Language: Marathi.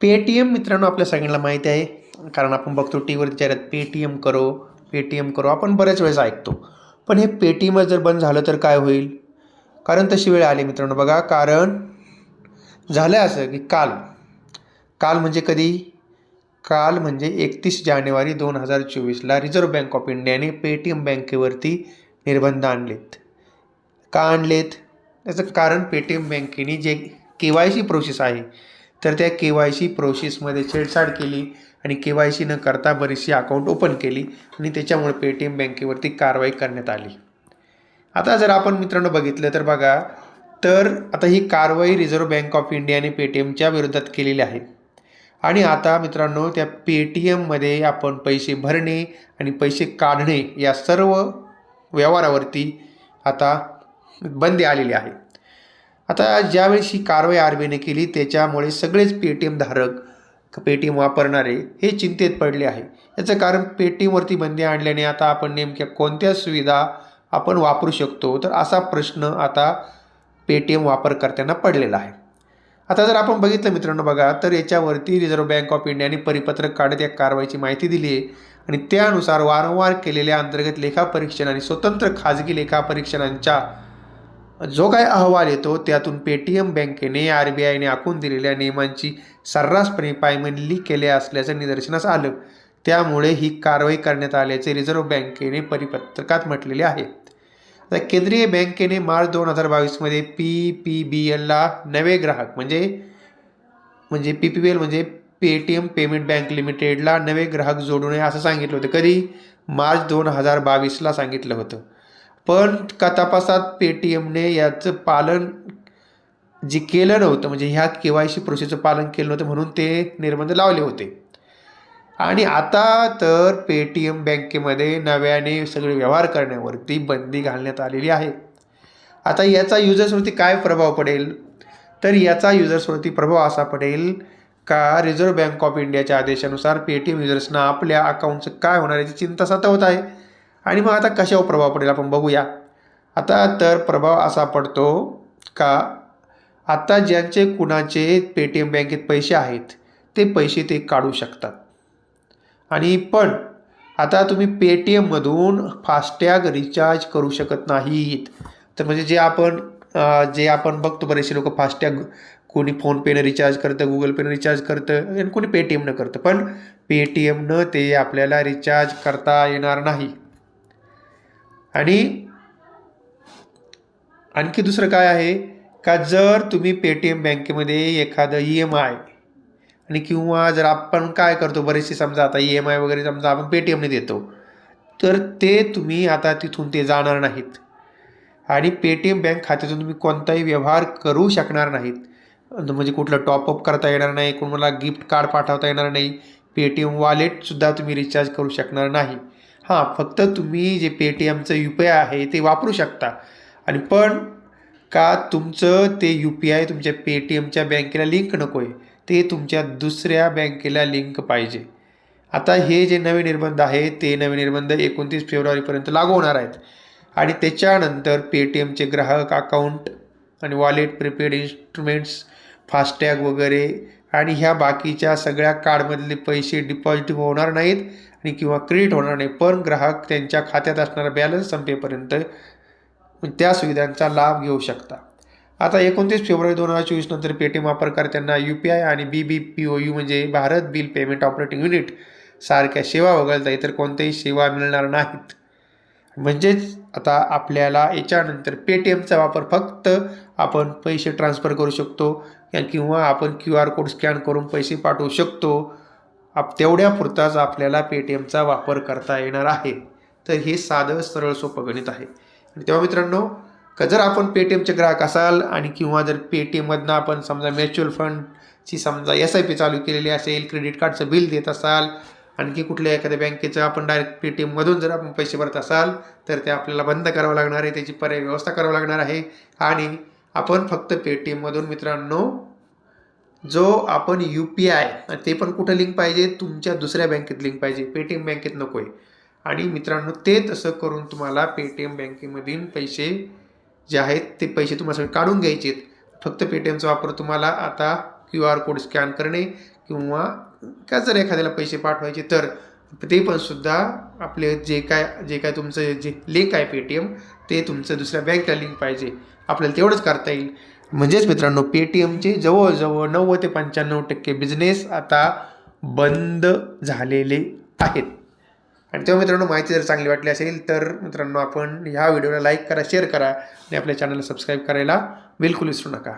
पेटीएम मित्रांनो आपल्या सगळ्यांना माहिती आहे. कारण आपण बघतो टी व्हीवर विचारत पेटीएम करो पेटीएम करो आपण बऱ्याच वेळेस ऐकतो. पण हे पेटीएम जर बंद झालं तर काय होईल? कारण तशी वेळ आली मित्रांनो बघा. कारण झालं असं की काल काल म्हणजे कधी? काल म्हणजे एकतीस जानेवारी दोन हजार चोवीसला रिझर्व्ह बँक ऑफ इंडियाने पेटीएम बँकेवरती निर्बंध आणलेत. का आणलेत? त्याचं कारण पेटीएम बँकेने जे के वाय सी प्रोसेस आहे तर त्या के वाय सी प्रोसेसमध्ये छेडछाड केली आणि के वाय सी न करता बरीचशी अकाउंट ओपन केली आणि त्याच्यामुळे पेटीएम बँकेवरती कारवाई करण्यात आली. आता जर आपण मित्रांनो बघितलं तर बघा तर आता ही कारवाई रिझर्व्ह बँक ऑफ इंडियाने पेटीएमच्या विरोधात केलेली आहे. आणि आता मित्रांनो त्या पेटीएममध्ये आपण पैसे भरणे आणि पैसे काढणे या सर्व व्यवहारावरती आता बंदी आलेली आहे. आता ज्यावेळेस ही कारवाई आर बी केली त्याच्यामुळे सगळेच पेटीएम धारक पेटीएम वापरणारे हे चिंतेत पडले आहे. याचं कारण पेटीएमवरती बंदी आणल्याने आता आपण नेमक्या कोणत्या सुविधा आपण वापरू शकतो? तर असा प्रश्न आता पेटीएम वापरकर्त्यांना पडलेला आहे. आता जर आपण बघितलं मित्रांनो बघा तर याच्यावरती रिझर्व्ह बँक ऑफ इंडियाने परिपत्रक काढत या कारवाईची माहिती दिली आहे. आणि त्यानुसार वारंवार केलेल्या अंतर्गत लेखापरीक्षण आणि स्वतंत्र खाजगी लेखापरीक्षणांच्या जो काय अहवाल येतो त्यातून पेटीएम बँकेने आर बी आयने आखून दिलेल्या नियमांची सर्रासपणे पायमल्ली केल्या असल्याचं निदर्शनास आलं. त्यामुळे ही कारवाई करण्यात आल्याचे रिझर्व्ह बँकेने परिपत्रकात म्हटलेले आहे. आता केंद्रीय बँकेने मार्च दोन हजार बावीसमध्ये पी पी बी एलला नवे ग्राहक म्हणजे म्हणजे पी पी बी एल म्हणजे पेटीएम पेमेंट बँक लिमिटेडला नवे ग्राहक जोडू नये असं सांगितलं होतं. कधी? मार्च दोन हजार बावीसला सांगितलं होतं. पण का तपासात पेटीएमने याचं पालन जे केलं नव्हतं म्हणजे ह्या के वाय सी प्रोसेसचं पालन केलं नव्हतं म्हणून ते निर्बंध लावले होते. आणि आता तर पेटीएम बँकेमध्ये नव्याने सगळे व्यवहार करण्यावरती बंदी घालण्यात आलेली आहे. आता याचा युजर्सवरती काय प्रभाव पडेल? तर याचा युजर्सवरती प्रभाव असा पडेल का? रिझर्व्ह बँक ऑफ इंडियाच्या आदेशानुसार पेटीएम युजर्सना आपल्या अकाउंटचं काय होणार याची चिंता सतवत आहे. आणि मग आता कशावर प्रभाव पडेल आपण बघूया. आता तर प्रभाव असा पडतो का? आता ज्यांचे कुणाचे पेटीएम बँकेत पैसे आहेत ते पैसे ते काढू शकतात. आणि पण आता तुम्ही पेटीएममधून फास्टॅग रिचार्ज करू शकत नाहीत. तर म्हणजे जे आपण जे आपण बघतो बरेचसे लोक फास्टॅग कोणी फोनपेनं रिचार्ज करतं गुगल पेनं रिचार्ज करतं आणि कोणी पेटीएमनं करतं. पण पेटीएमनं ते आपल्याला रिचार्ज करता येणार नाही. आणि आणखी दुसरं काय आहे का जर तुम्ही पेटीएम बँकेमध्ये एखादं ई एम आय आणि किंवा जर आपण काय करतो बरेचसे समजा आता ई एम आय वगैरे समजा आपण पेटीएमने देतो तर ते तुम्ही आता तिथून ते जाणार नाहीत. आणि पेटीएम बँक खात्यातून तुम्ही कोणताही व्यवहार करू शकणार नाहीत. म्हणजे कुठलं टॉपअप करता येणार नाही कोणाला गिफ्ट कार्ड पाठवता येणार नाही पेटीएम वॉलेटसुद्धा तुम्ही रिचार्ज करू शकणार नाही. हां फक्त तुम्ही जे पेटीएमचं यू पी आय आहे ते वापरू शकता. आणि पण का तुमचं ते यू पी आय तुमच्या पेटीएमच्या बँकेला लिंक नको आहे ते तुमच्या दुसऱ्या बँकेला लिंक पाहिजे. आता हे जे नवे निर्बंध आहे ते नवे निर्बंध एकोणतीस फेब्रुवारीपर्यंत लागू होणार आहेत. आणि त्याच्यानंतर पेटीएमचे ग्राहक अकाउंट आणि वॉलेट प्रिपेड इन्स्ट्रुमेंट्स फास्टॅग वगैरे आणि ह्या बाकीच्या सगळ्या कार्डमधले पैसे डिपॉझिट होणार नाहीत आणि किंवा क्रेडिट होणार नाही. पण ग्राहक त्यांच्या खात्यात असणारा बॅलन्स संपेपर्यंत त्या सुविधांचा लाभ घेऊ शकता. आता एकोणतीस फेब्रुवारी दोन हजार चोवीस नंतर पेटीएम वापरकर्त्यांना यू पी आय आणि बी बी पी ओ यू म्हणजे Bharat bill payment operating unit सारख्या सेवा वगळता इतर कोणत्याही सेवा मिळणार नाहीत. म्हणजेच आता आपल्याला याच्यानंतर पेटीएमचा वापर फक्त आपण पैसे ट्रान्सफर करू शकतो किंवा आपण क्यू आर कोड स्कॅन करून पैसे पाठवू शकतो. आप तेवढ्या पुरताच आपल्याला पेटीएमचा वापर करता येणार आहे. तर हे साधं सरळ सोपं गणित आहे. आणि तेव्हा मित्रांनो का जर आपण पेटीएमचे ग्राहक असाल आणि किंवा जर पेटीएममधनं आपण समजा म्युच्युअल फंडची समजा एस आय पी चालू केलेली असेल क्रेडिट कार्डचं बिल देत असाल आणखी कुठल्या एखाद्या बँकेचं आपण डायरेक्ट पेटीएममधून जर आपण पैसे भरत असाल तर ते आपल्याला बंद करावं लागणार आहे त्याची पर्याय व्यवस्था करावं लागणार आहे. आणि आपण फक्त पेटीएममधून मित्रांनो जो आपण यू पी आय ते पण कुठं लिंक पाहिजे? तुमच्या दुसऱ्या बँकेत लिंक पाहिजे. पेटीएम बँकेत नको आहे आणि मित्रांनो ते तसं करून तुम्हाला पेटीएम बँकेमधील पैसे जे आहेत ते पैसे तुम्हाला काढून घ्यायचे आहेत फक्त पेटीएमचा वापर तुम्हाला आता क्यू आर कोड स्कॅन करणे किंवा का जर एखाद्याला पैसे पाठवायचे तर ते पण सुद्धा आपले जे काय जे काय तुमचं जे लिंक आहे पेटीएम ते तुमचं दुसऱ्या बँकला लिंक पाहिजे. आपल्याला तेवढंच करता येईल. म्हणजेच मित्रांनो पेटीएमचे जवळजवळ नव्वद ते पंच्याण्णव टक्के बिझनेस आता बंद झालेले आहेत. आणि तेव्हा मित्रांनो माहिती जर चांगली वाटली असेल तर मित्रांनो आपण ह्या व्हिडिओला लाईक करा शेअर करा आणि आपल्या चॅनलला सबस्क्राईब करायला बिलकुल विसरू नका.